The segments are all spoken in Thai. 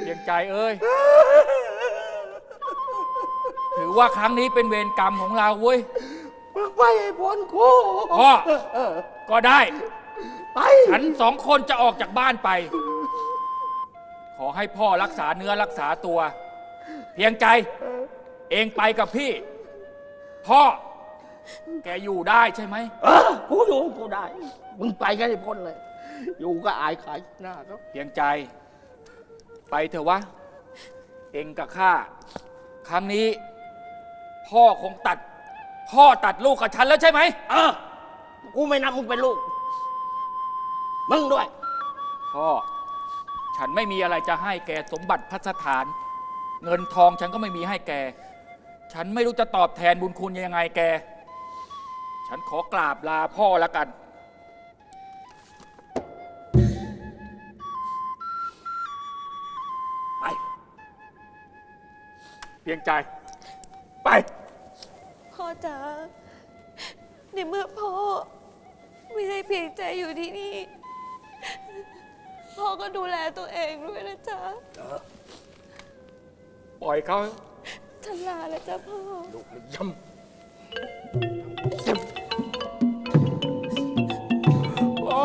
เพียงใจเอ้ย ถือว่าครั้งนี้เป็นเวรกรรมของเราเว้ย มึงไปให้พ้นกูพ่อ เออก็ได้ ไปฉันสองคนจะออกจากบ้านไป ขอให้พ่อรักษาเนื้อรักษาตัว เพียงใจ เองไปกับพี่ พ่อ แกอยู่ได้ใช่ไหม เออกูอยู่ของกูได้ มึงไปกันให้พ้นเลย อยู่ก็อายขายหน้าครับเพียงใจ ไปเถอะวะ เองกับข้า ครั้งนี้ พ่อคงตัด พ่อตัดลูกกับฉันแล้วใช่ไหม เออ กูไม่นับมึงเป็นลูก มึงด้วย พ่อ ฉันไม่มีอะไรจะให้แกสมบัติพัสถาน เงินทองฉันก็ไม่มีให้แก ฉันไม่รู้จะตอบแทนบุญคุณยังไงแก ฉันขอกราบลาพ่อแล้วกัน เพียงใจ ไป พ่อจ๋าในเมื่อพ่อไม่ให้เพียงใจอยู่ที่นี่ พ่อก็ดูแลตัวเองด้วยนะจ๊ะ ปล่อยเขาฉันลาแล้วจ้ะพ่อ ลูกมันยพ่อ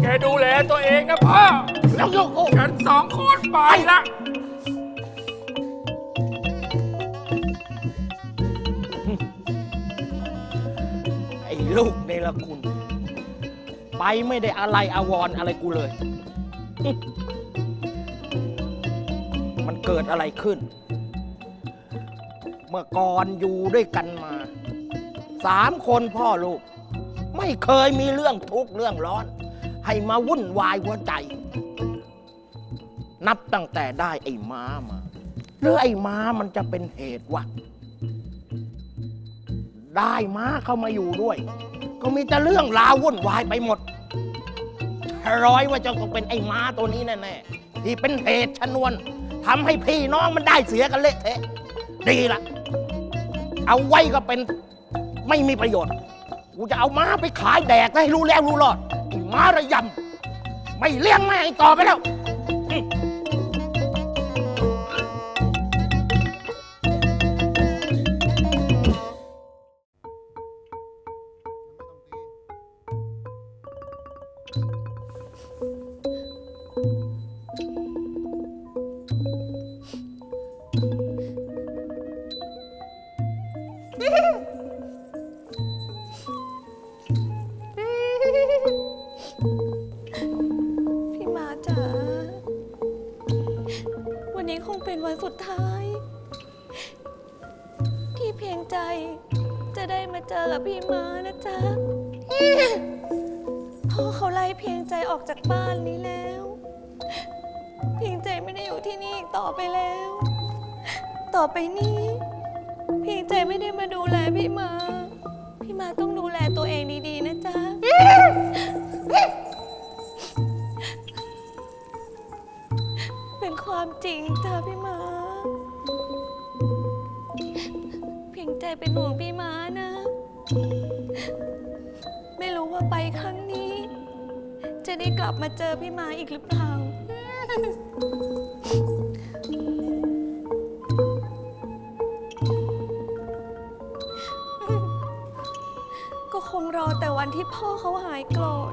แกดูแลตัวเองนะพ่อ องคนไปละไอ้ลูกเนรคุณ ไปไม่ได้อะไรอาวรณ์อะไรกูเลย มันเกิดอะไรขึ้น เมื่อก่อนอยู่ด้วยกันมา สามคนพ่อลูก ไม่เคยมีเรื่องทุกข์เรื่องร้อน ให้มาวุ่นวายหัวใจ นับตั้งแต่ได้ไอ้ม้ามา หรือไอ้ม้ามันจะเป็นเหตุวะได้ม้าเข้ามาอยู่ด้วย ก็มีแต่เรื่องราววุ่นวายไปหมดร้อยว่าจะต้องเป็นไอ้ม้าตัวนี้แน่ๆที่เป็นเหตุชนวนทำให้พี่น้องมันได้เสียกันเละเทะดีละเอาไว้ก็เป็นไม่มีประโยชน์ กูจะเอาม้าไปขายแดกให้รู้แล้วรู้รอดไอ้ม้าระยำไม่เลี้ยงแม่งต่อไปแล้ว เป็นวันสุดท้าย ที่เพียงใจจะได้มาเจอกับพี่มานะจ๊ะพ่อเขาไล่เพียงใจออกจากบ้านนี้แล้ว เพียงใจไม่ได้อยู่ที่นี่อีกต่อไปแล้ว ต่อไปนี้ เพียงใจไม่ได้มาดูแลพี่มา พี่มาต้องดูแลตัวเองดีๆนะจ๊ะ ความจริงจ้าพี่มาเพียงใจเป็นห่วงพี่มานะ ไม่รู้ว่าไปครั้งนี้ จะได้กลับมาเจอพี่มาอีกหรือเปล่า ก็คงรอแต่วันที่พ่อเขาหายโกรธ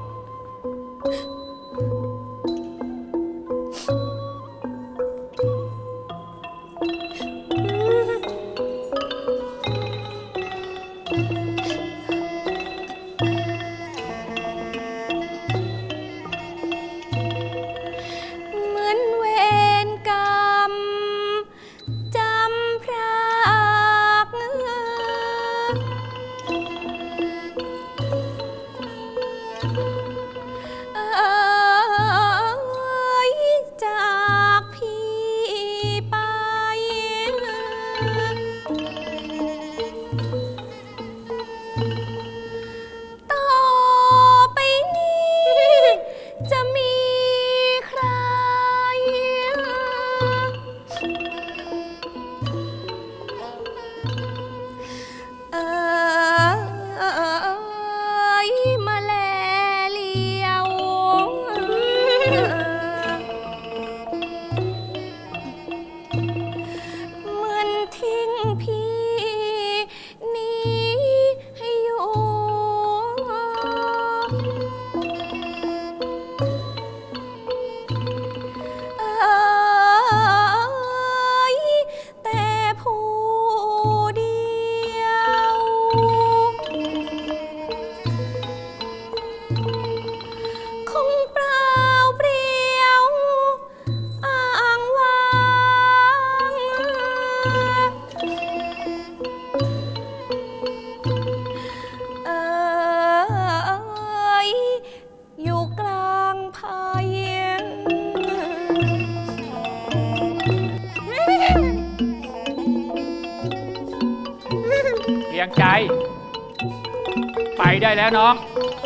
น้อง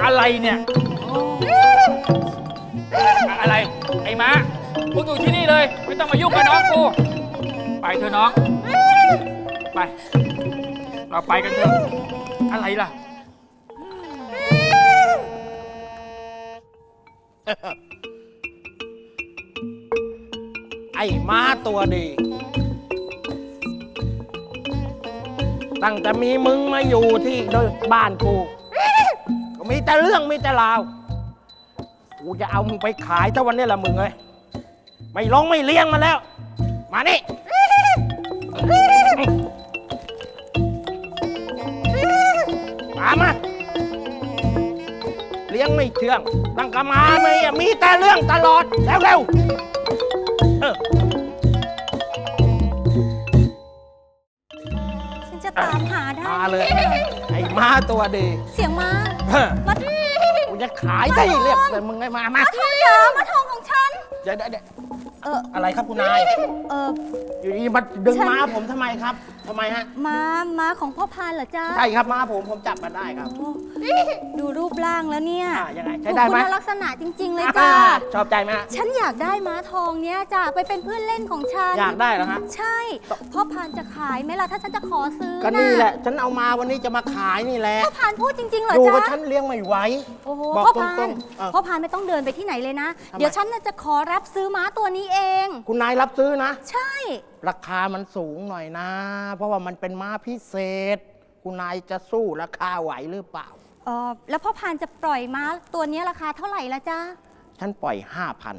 อะไรเนี่ย อะไรไอ้ม้ามึงอยู่ที่นี่เลย ไม่ต้องมายุ่งกับน้องกู ไปเถอะน้อง ไป เราไปกันเถอะ อะไรล่ะ ไอ้ม้าตัวดี ตั้งแต่มีมึงมาอยู่ที่บ้านกู มีแต่เรื่องมีแต่ราว กูจะเอามึงไปขายถ้าวันนี้ละมึงเลยไม่ลงไม่เลี้ยงมาแล้ว มานี่ มามา เลี้ยงไม่เชื่องตั้งกะมาไม่มีแต่เรื่องตลอดแล้วเร็วเออ เลย ไอ้ม้าตัวดีเสียงม้าเฮ้อมากูจะขายได้เรียบแต่มึงไงมามามาทองจ๋ามาทองของฉัน เดี๋ยวเดี๋ยวเดี๋ยวเออ อะไรครับคุณนาย เอออยู่ดีมาดึงฉัน ม้าผมทำไมครับ ทำไมฮะ ม้าม้าของพ่อพานเหรอจ๊ะใช่ครับม้าผมผมจับมาได้ครับ โอ้ดูรูปร่างแล้วเนี่ยอ่ายังไงใช้ได้ไหม ถูกคุณลักษณะจริง ๆ เลยจ้าอ่าชอบใจไหมฮะ ฉันอยากได้ม้าทองเนี้ยจ้ะไปเป็นเพื่อนเล่นของฉันอยากได้เหรอฮะ ใช่ พ่อพานจะขายไหมล่ะถ้าฉันจะขอซื้อก็นี่แหละ ฉันเอามาวันนี้จะมาขายนี่แหละพ่อพานพูดจริงๆเหรออยู่จ๊ะกับฉันเลี้ยงไม่ไหว โอ้โหบอกพ่อตพานรงๆเออพ่อพานไม่ต้องเดินไปที่ไหนเลยนะ ทำไม เดี๋ยวฉันน่ะจะขอรับซื้อม้าตัวนี้เอง คุณนายรับซื้อนะ ใช่ ราคามันสูงหน่อยนะเพราะว่ามันเป็นม้าพิเศษ คุณนายจะสู้ราคาไหวหรือเปล่า เออแล้วพ่อพานจะปล่อยม้าตัวนี้ราคาเท่าไหร่ละจ๊ะ ฉันปล่อยห้าพัน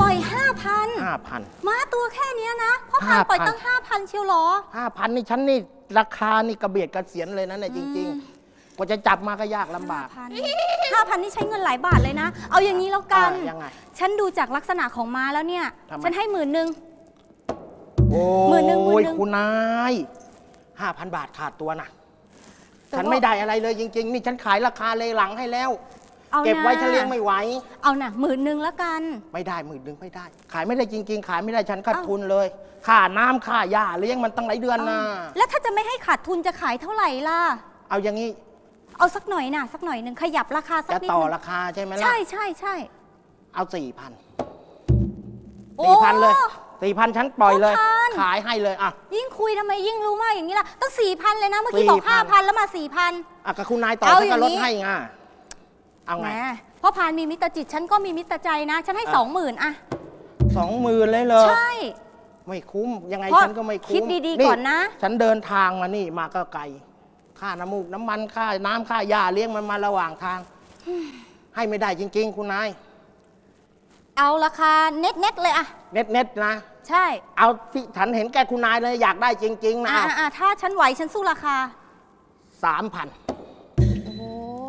ปล่อยห้าพันห้าพันม้าตัวแค่เนี้ยนะ พ่อพาน5,000 ปล่อยตั้งห้าพันเชียวเหรอห้าพันนี่ฉันนี่ราคานี่กระเบียดกระเสียนเลยนะเนี่ยจริง ๆ กว่าจะจับมาก็ยากลำบาก ห้าพันนี่ใช้เงินหลายบาทเลยนะ เอาอย่างนี้แล้วกัน อ่ายังไงฉันดูจากลักษณะของม้าแล้วเนี่ย ทำไม ฉันให้หมื่นหนึ่ง โอ้หมื่นหนึ่งหมื่นหนึ่ง คุณนายห้าพันบาทขาดตัวนะฉันไม่ได้อะไรเลยจริง ๆ นี่ฉันขายราคาเลยหลังให้แล้วเอาเก็บไว้นะฉันเลี้ยงไม่ไหว เอานะหมื่นหนึ่งแล้วกัน ไม่ได้หมื่นหนึ่งไม่ได้ ขายไม่ได้จริง ๆ ขายไม่ได้ฉันขาดเอ้าทุนเลยค่าน้ำค่าหญ้าเลี้ยงมันตั้งหลายเดือนนะแล้วถ้าจะไม่ให้ขาดทุนจะขายเท่าไหร่ล่ะ เอาอย่างนี้เอาสักหน่อยนะสักหน่อยหนึ่งขยับราคาสักจะนิดต่อนึงราคาใช่ไหมล่ะใช่ใช่ใช่เอาสี่พันโอ้สี่พันเลย สี่พันฉันปล่อยเลย 4,000 ขายให้เลยอะ ยิ่งคุยทำไมยิ่งรู้มากอย่างนี้ล่ะตั้งสี่พันเลยนะ เมื่อกี้บอก4,000ห้าพันแล้วมาสี่พัน อะกับคุณนายต่อเอาฉันอย่าก็งลนี้ดให้ไงเอาแหมไงพ่อพานมีมิตรจิตฉันก็มีมิตรใจนะ ฉันให้อะ สองหมื่นอะสองหมื่นเลยเหรอใช่ ไม่คุ้ม ยังไงเพราะฉันก็ไม่คุ้มคิดดีๆก่อนนะ ฉันเดินทางมานี่มาก็ไกล ค่าน้ำมูกน้ำมันค่าน้ำค่าหญ้าเลี้ยงมันมาระหว่างทาง ให้ไม่ได้จริง ๆ คุณนาย เอาราคาเน็ตเน็ตๆเลยอะเน็ตเน็ตๆนะ ใช่เอาที่ฉันเห็นแกคุณนายเลยอยากได้จริง ๆ นะอ่าอ่าถ้าฉันไหวฉันสู้ราคา สามพันโอ้โห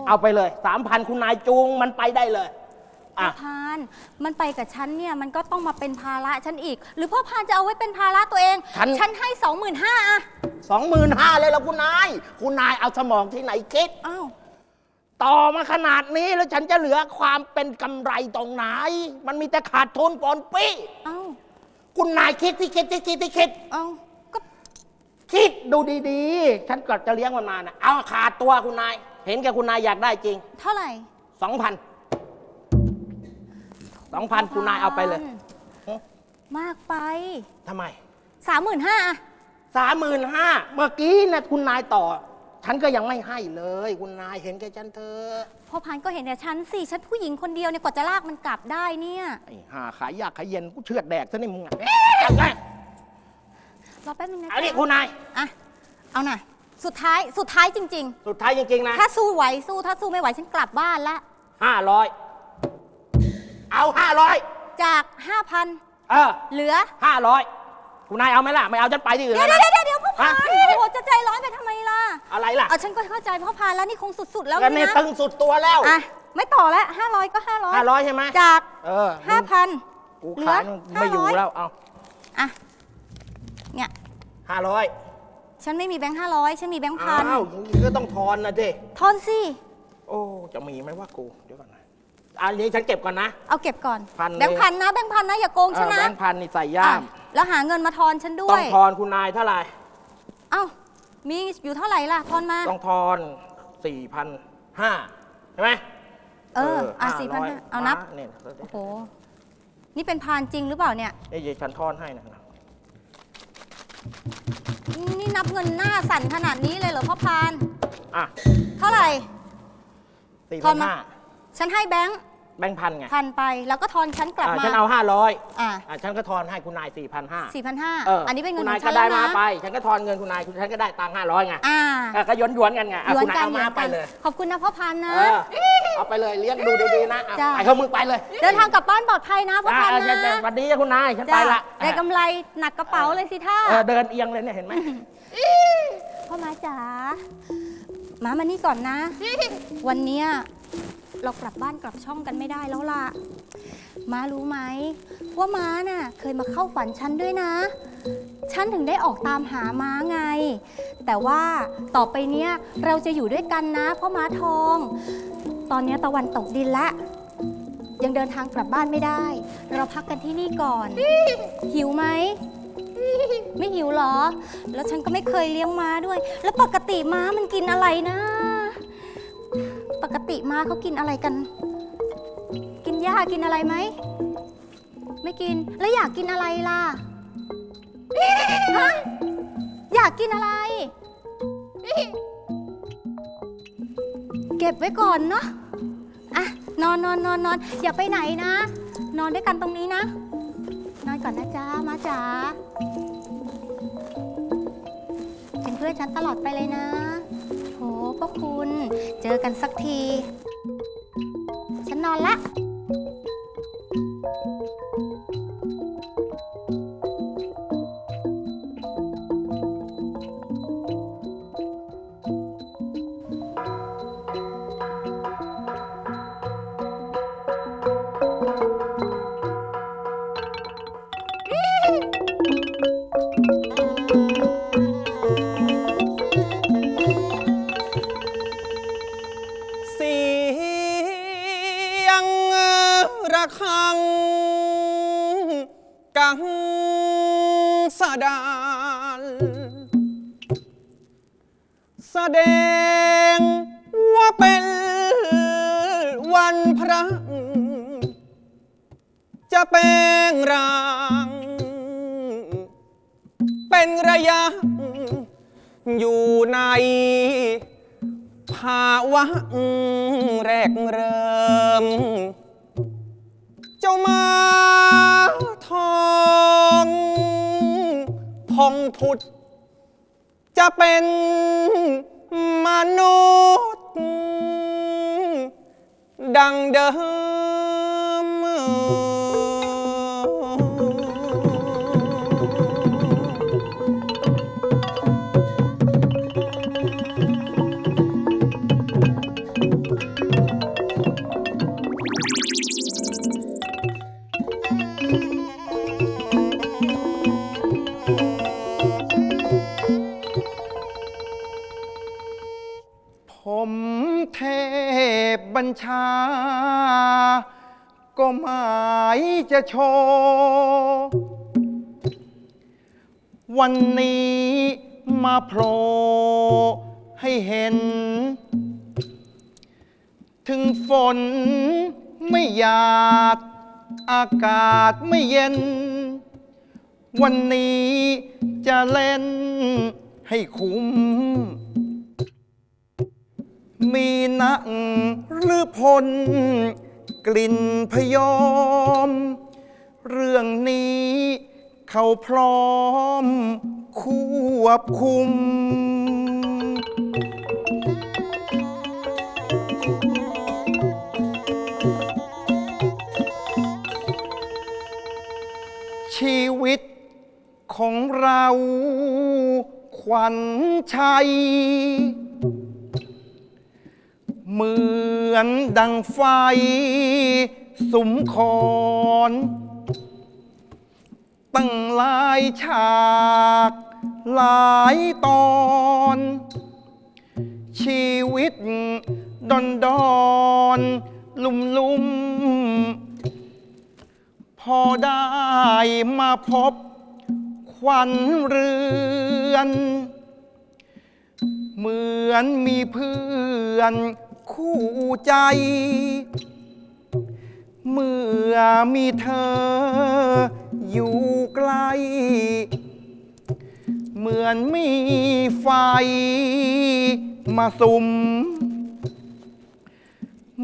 เอาไปเลยสามพันคุณนายจูงมันไปได้เลย พ่อะ อพาน มันไปกับฉันเนี่ยมันก็ต้องมาเป็นภาระฉันอีก หรือพ่อพานจะเอาไว้เป็นภาระตัวเอง ฉัน ฉันให้สองหมื่นห้าอะสองหมื่นห้าเลยแล้วคุณนาย คุณนายเอาสมองที่ไหนคิด อ้าวต่อมาขนาดนี้แล้วฉันจะเหลือความเป็นกำไรตรงไหน มันมีแต่ขาดทุนปนปี้เอ้า คุณนายคิดที่คิดที่คิดที่คิด เอ้าก็คิดดูดีๆ ฉันก็จะเลี้ยงมันมานะเอาขาดตัวคุณนาย เห็นแกคุณนายอยากได้จริงเท่าไหร่สองพันสองพันคุณนายเอาไปเลยมากไปทำไมสามหมื่นห้าสามหมื่นห้าเมื่อกี้นะคุณนายต่อ ฉันก็ยังไม่ให้เลย คุณนายเห็นแกฉันเถอะพ่อพันก็เห็นแต่ฉันสิ ฉันผู้หญิงคนเดียวเนี่ยกว่าจะลากมันกลับได้เนี่ย ไอ้ห่าขายยากขายเย็นกูเชือดแดกซะนี่มึงอะเอาไงรอแป๊บนึงนะเอาดิจ๊ะคุณนาย อะ เอาหน่ะ สุดท้าย สุดท้ายจริง สุดท้ายจริงๆนะๆ ถ้าสู้ไหวสู้ ถ้าสู้ไม่ไหวฉันกลับบ้านละ ห้าร้อยเอาห้าร้อยจาก 5,000 เออเหลือห้าร้อย คุณนายเอาไหมล่ะ ไม่เอาฉันไปที่อื่นเดี๋ยวแล้วเดี๋ยวนะเดี๋ยวพ่อพันฮะ โอ้โหจะใจร้อนไปทำไมล่ะอะไรล่ะเอาฉันก็เข้าใจพ่อพันแล้วนี่คงสุดๆแล้วกันนี่นี่นะตึงสุดตัวแล้วอะไม่ต่อแล้ว500ก็ห้า500ร้อยใช่ไหมจากเออ5,000กูขายมึงไม่อยู่แล้วเอาอะ เนี่ย ห้าร้อยฉันไม่มีแบงค์500ฉันมีแบงค์พันอ้าวอย่างนี้ก็ต้องทอนนะเด้ทอนสิ โอ้จะมีไหมว่ากูเดี๋ยวก่อนนะอันนี้ฉันเก็บก่อนนะ เอาเก็บก่อน พันเลย แบงค์พันนะ แบงค์พันนะ อย่าโกงเอฉันอนะ แบงค์พันนี่ใส่ย่าม อะ แล้วหาเงินมาทอนฉันด้ต้วองย ทอนคุณนายเท่าไหร่ เอ้า มีอยู่เท่าไหร่ล่ะ ทอนมา ต้องทอนสี่พันห้าใช่ไหมเอออะ500สี่พันเอานับ เนี่ยโอ้โห นี่เป็นพานจริงหรือเปล่าเนี่ยเอ้ยฉันทอนให้นะนี่นับเงินหน้าสั่นขนาดนี้เลยเหรอพ่อพาน อะเท่าไหร่ สี่ทอพันนมา ห้าฉันให้แบงค์ แบงค์พันไงพันไปแล้วก็ทอนฉันกลับอะมาฉันเอาห้าร้อยอะอะฉันก็ทอนให้คุณนายสี่พันห้าสี่พันห้าเอออัอันนี้เป็นเงินคุณขนาอยงฉัก็นได้แล้วมานะไป ฉันก็ทอนเงินคุณนายคุณฉันก็ได้ตังค์ห้าร้อยไงอ่าอะก็หย้อนหยวนๆกันไงอะหยวนคุณนายกันเอาหยมาวนไปกันเลย ขอบคุณนะพ่อพันนะ เออเอาไปเลยเลี้ยงดูดีๆนะอะจ้ะ ไปเข้ามึงไปเลยเดินทางกลับบ้านปลอดภัยนะพ่อพันอะนะอะวันนี้คุณนายฉันไปจ้ะละได้กำไรหนักกระเป๋าเลยสิท่า เออเดินเอียงเลยเนี่ยเห็นไหมพ่อมาจ๋ามามานี่ก่อนนะ วันเนี้ย เรากลับบ้านกลับช่องกันไม่ได้แล้วล่ะ ม้ารู้ไหมว่าม้าน่ะเคยมาเข้าฝันฉันด้วยนะ ฉันถึงได้ออกตามหาม้าไง แต่ว่าต่อไปเนี้ยเราจะอยู่ด้วยกันนะพ่อม้าทอง ตอนเนี้ยตะวันตกดินละยังเดินทางกลับบ้านไม่ได้ เราพักกันที่นี่ก่อน หิวไหม ไม่หิวเหรอ แล้วฉันก็ไม่เคยเลี้ยงม้าด้วย แล้วปกติม้ามันกินอะไรนะ กติม้าเขากินอะไรกัน กินหญ้ากินอะไรไหม ไม่กิน แล้วอยากกินอะไรล่ะฮะอยากกินอะไร เก็บไว้ก่อนเนาะ อะ นอนนอนนอนนอนอย่าไปไหนนะ นอนด้วยกันตรงนี้นะ นอนก่อนนะจ๊ะ มาจ๋าเป็นเพื่อนฉันตลอดไปเลยนะ โหพ่อคุณ เจอกันสักที ฉันนอนละ อยู่ในภาวะแรกเริ่ม เจ้ามาทองพองผุด จะเป็นมนุษย์ ดังเดิม บัญชา ก็หมายจะโชว์วันนี้มาโผล่ให้เห็น ถึงฝนไม่หยาดอากาศไม่เย็น วันนี้จะเล่นให้คุ้ม มีนักหรือพล กลิ่นพยอม เรื่องนี้เขาพร้อม ควบคุม ชีวิตของเราขวัญชัย เหมือนดังไฟสุมคอนตั้งหลายฉาก หลายตอน ชีวิตดอนดอนลุ่มลุมพอได้มาพบควันเรือน เหมือนมีเพื่อน คู่ใจ เมื่อมีเธออยู่ใกล้ เหมือนมีไฟมาสุม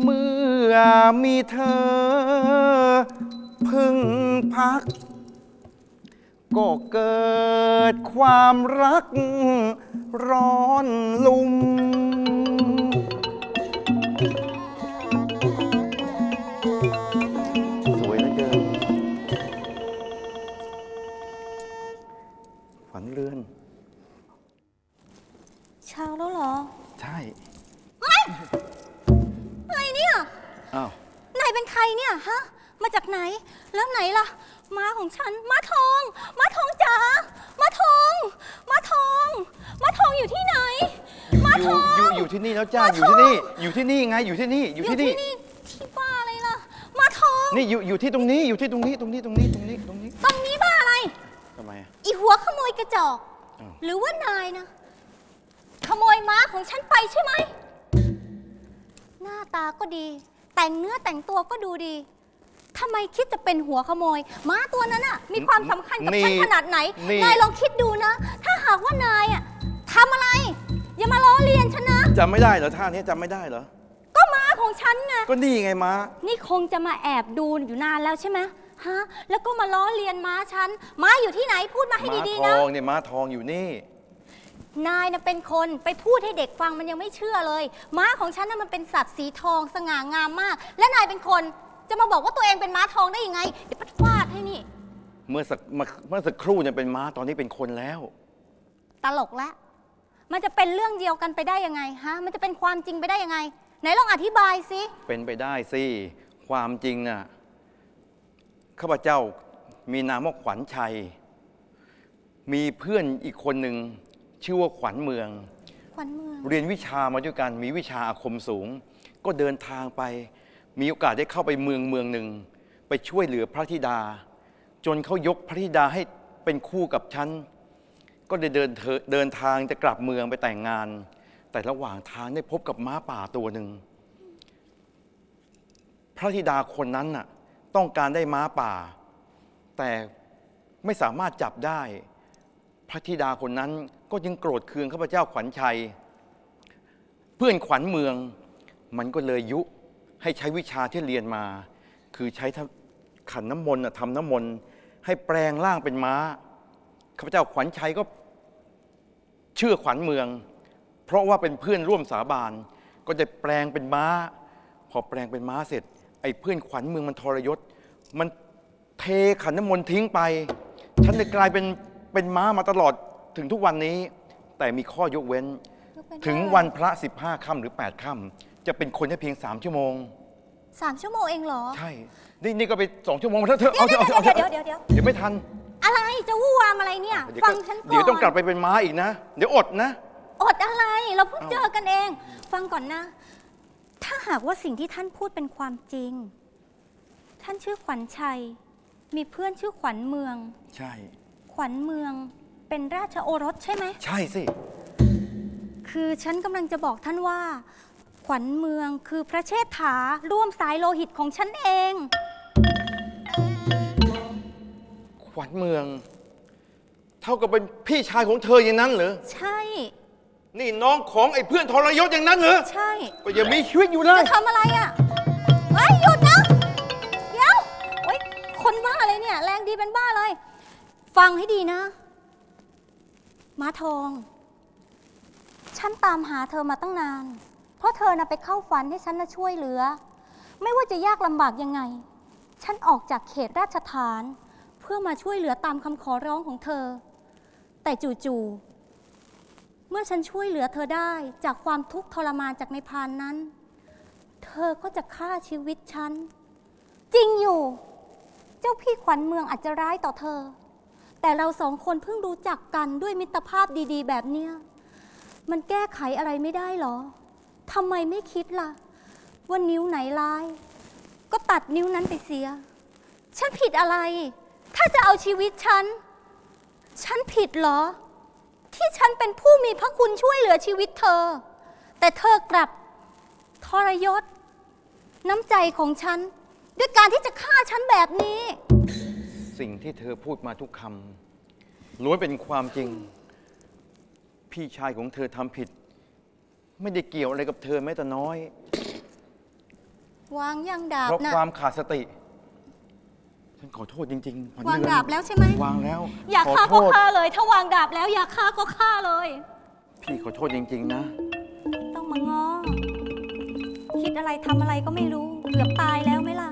เมื่อมีเธอ พึ่งพัก ก็เกิดความรักร้อนลุ่ม เช้าแล้วเหรอ ใช่อะไรเนี่ย อ้าวนายเป็นใครเนี่ยฮะ มาจากไหน แล้วไหนล่ะ ม้าของฉัน ม้าทอง ม้าทองจ๋า ม้าทอง ม้าทอง ม้าทองอยู่ที่ไหน ม้าอทยู่อง อยู่อยู่ที่นี่แล้วจ้าม้าอยู่ที่นี่ อยู่ที่นี่ไงอยู่ที่นี่ อยู่ที่นี่ ที่บ้าอะไรล่ะ ม้าทอง นี่อยู่อยู่ที่ตรงนี้อยู่ที่ตรงนี้ตรงนี้ตรงนี้ตรงนี้ตรงนี้ตรงนี้บ้าอะไรทำไมอะ อีหัวขโมยกระจอก อ้าว หรือว่านายนะ ขโมยม้าของฉันไปใช่ไหม หน้าตาก็ดี แต่งเนื้อแต่งตัวก็ดูดีทำไมคิดจะเป็นหัวขโมย ม้าตัวนั้นอะมีความสำคัญกับฉันขนาดไหนนายลองคิดดูนะ ถ้าหากว่านายอะทำอะไร อย่ามาล้อเลียนฉันนะ จำไม่ได้เหรอท่านี้จำไม่ได้เหรอ ก็ม้าของฉันไง ก็นี่ไงม้า นี่คงจะมาแอบดูอยู่นานแล้วใช่ไหมฮะ แล้วก็มาล้อเลียนม้าฉัน ม้าอยู่ที่ไหนพูดมาให้ม้าดีทๆนะ องเนี่ยม้าทองอยู่นี่ นายนะเป็นคนไปพูดให้เด็กฟังมันยังไม่เชื่อเลย ม้าของฉันน่ะมันเป็นสัตว์สีทองสง่างามมาก และนายเป็นคนจะมาบอกว่าตัวเองเป็นม้าทองได้ยังไงเดี๋ยวปัดฟาดให้นี่ เมื่อสักเมื่อเมื่อสักครู่เนี่ยเป็นม้าตอนนี้เป็นคนแล้ว ตลกละมันจะเป็นเรื่องเดียวกันไปได้ยังไงฮะมันจะเป็นความจริงไปได้ยังไง ไหนลองอธิบายสิเป็นไปได้สิความจริงน่ะข้าพเจ้ามีนามว่าขวัญชัย มีเพื่อนอีกคนหนึ่ง ชื่อว่าขวัญเมือง ขวัญเมือง เรียนวิชามาด้วยกัน มีวิชาอาคมสูง ก็เดินทางไป มีโอกาสได้เข้าไปเมืองเมืองหนึ่ง ไปช่วยเหลือพระธิดา จนเขายกพระธิดาให้เป็นคู่กับฉัน ก็ได้เดินเถเดินทางจะกลับเมืองไปแต่งงาน แต่ระหว่างทางได้พบกับม้าป่าตัวหนึ่ง พระธิดาคนนั้นน่ะต้องการได้ม้าป่า แต่ไม่สามารถจับได้ พระธิดาคนนั้นก็ยังโกรธเคืองข้าพเจ้าขวัญชัย เพื่อนขวัญเมือง มันก็เลยยุให้ใช้วิชาที่เรียนมา คือใช้ขันน้ำมนต์น่ะทำน้ำมนต์ให้แปลงร่างเป็นม้าข้าพเจ้าขวัญชัยก็เชื่อขวัญเมือง เพราะว่าเป็นเพื่อนร่วมสาบานก็จะแปลงเป็นม้า พอแปลงเป็นม้าเสร็จ ไอ้เพื่อนขวัญเมืองมันทรยศ มันเทขันน้ำมนต์ทิ้งไป ฉันเลยกลายเป็น เป็นม้ามาตลอดถึงทุกวันนี้ แต่มีข้อยกเว้นถึงวันพระ 15ค่ำหรือ 8ค่ำจะเป็นคนแค่เพียง 3 ชั่วโมง สามชั่วโมงเองเหรอ ใช่ นี่นี่ก็ไปสองชั่วโมงเถอะเถอะเอาเถเดี๋ยวอะเอาเถอะเดี๋เอายวเถอะเดี๋ยวเดี๋ยว เดี๋ยวไม่ทันอะไรจะวู่วามอะไรเนี่ยเดี๋ยวฟัก็งฉันก่อน เดี๋ยวต้องกลับไปเป็นม้าอีกนะ เดี๋ยวอดนะ อดอะไรเราเพิ่งเอ้าเจอกันเอง ฟังก่อนนะ ถ้าหากว่าสิ่งที่ท่านพูดเป็นความจริง ท่านชื่อขวัญชัย มีเพื่อนชื่อขวัญเมือง ใช่ข วัญเมืองเป็นราชโอรสใช่ไหม ใช่สิ คือฉันกำลังจะบอกท่านว่า ขวัญเมืองคือพระเชษฐาร่วมสายโลหิตของฉันเอง ขวัญเมือง เท่ากับเป็นพี่ชายของเธออย่างนั้นเหรอ ใช่ นี่น้องของไอ้เพื่อนทรยศอย่างนั้นเหรอ ใช่ ก็ยังมีชีวิตอยู่เลยจะทำอะไรอะเฮ้ยหยุดนะ เดี๋ยวเฮ้ยคนบ้าอะไรเนี่ย แรงดีเป็นบ้าเลย ฟังให้ดีนะ ม้าทอง ฉันตามหาเธอมาตั้งนาน เพราะเธอน่ะไปเข้าฝันให้ฉันน่ะช่วยเหลือ ไม่ว่าจะยากลำบากยังไง ฉันออกจากเขตราชฐาน เพื่อมาช่วยเหลือตามคำขอร้องของเธอ แต่จู่ๆ เมื่อฉันช่วยเหลือเธอได้จากความทุกข์ทรมานจากในพานนั้น เธอก็จะฆ่าชีวิตฉัน จริงอยู่ เจ้าพี่ขวัญเมืองอาจจะร้ายต่อเธอ แต่เราสองคนเพิ่งรู้จักกันด้วยมิตรภาพดีๆ แบบเนี้ย มันแก้ไขอะไรไม่ได้หรอ ทำไมไม่คิดล่ะ ว่านิ้วไหนร้าย ก็ตัดนิ้วนั้นไปเสีย ฉันผิดอะไร ถ้าจะเอาชีวิตฉัน ฉันผิดเหรอ ที่ฉันเป็นผู้มีพระคุณช่วยเหลือชีวิตเธอ แต่เธอกลับทรยศ น้ำใจของฉัน ด้วยการที่จะฆ่าฉันแบบนี้ สิ่งที่เธอพูดมาทุกคำล้วนเป็นความจริง พี่ชายของเธอทำผิด ไม่ได้เกี่ยวอะไรกับเธอแม้แต่น้อย วางยางดาบเพราะนะความขาดสติ ฉันขอโทษจริงๆขวัญวางเดือนดาบแล้วใช่ไหม วางแล้วอยากขอฆ่าโทก็ษ ฆ่าเลย ถ้าวางดาบแล้วอยากฆ่าก็ฆ่าเลย พี่ขอโทษจริง ๆ นะ ต้องมาง้อคิดอะไรทำอะไรก็ไม่รู้ เกือบตายแล้วไหมล่ะ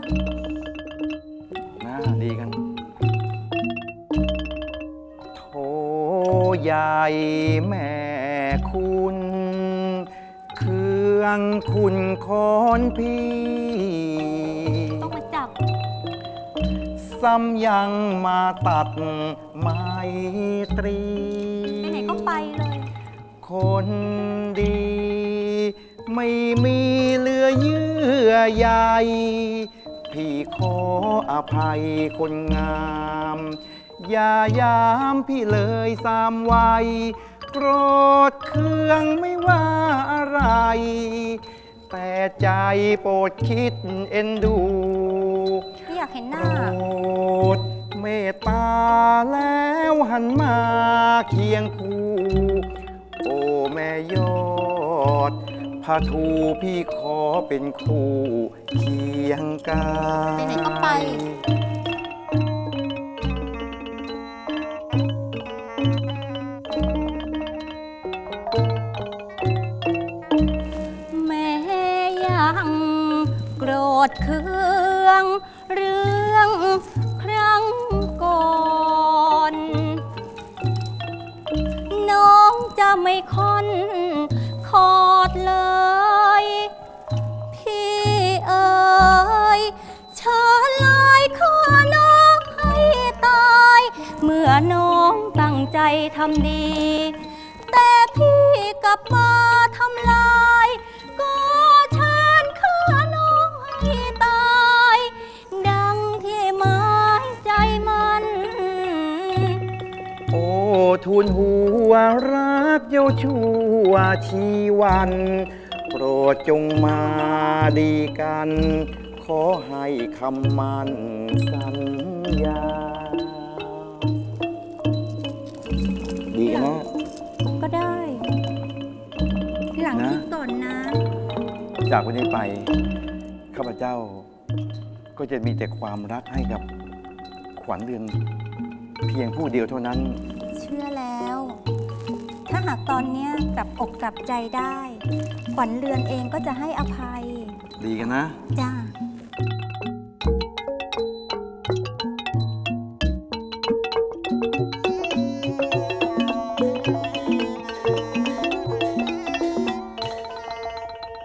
นะดีกัน ยายแม่คุณ เครื่องคุณคอนพี่ ต้องมาจับ ซ้ำยังมาตัดไมตรีไปไหนก็ไปเลย คนดี ไม่มีเหลือเยื่อใยพี่ขออภัยคนงาม อย่ายามพี่เลยสามวัยโกรธเคืองไม่ว่าอะไร แต่ใจโปรดคิดเอ็นดู ไม่อยากเห็นหน้ารดเมตตาแล้วหันมาเคียงคู่ โอ้แม่ยอดพาทูพี่ขอเป็นคู่เคียงกาย ไปไหนก็ไป งโกรธเคือง เรื่องครั้งก่อน น้องจะไม่ค่อนคอดเลย พี่เอ๋ยเชิญลายขอน้องให้ตาย เมื่อน้องตั้งใจทำดี แต่พี่กลับมาทำลาย ทูลหัวรักเย้าชั่วชีวัน โปรดจงมาดีกัน ขอให้คำมันสัญญา ดีกันนะ ก็ได้ หลังนะ คิดก่อนนะ จากวันนี้ไป ข้าพเจ้า ก็จะมีแต่ความรักให้กับขวัญเรือน เพียงผู้เดียวเท่านั้น เชื่อแล้ว ถ้าหากตอนเนี้ยกลับอกกลับใจได้ ขวัญเรือนเองก็จะให้อภัย ดีกันนะ จ้าอ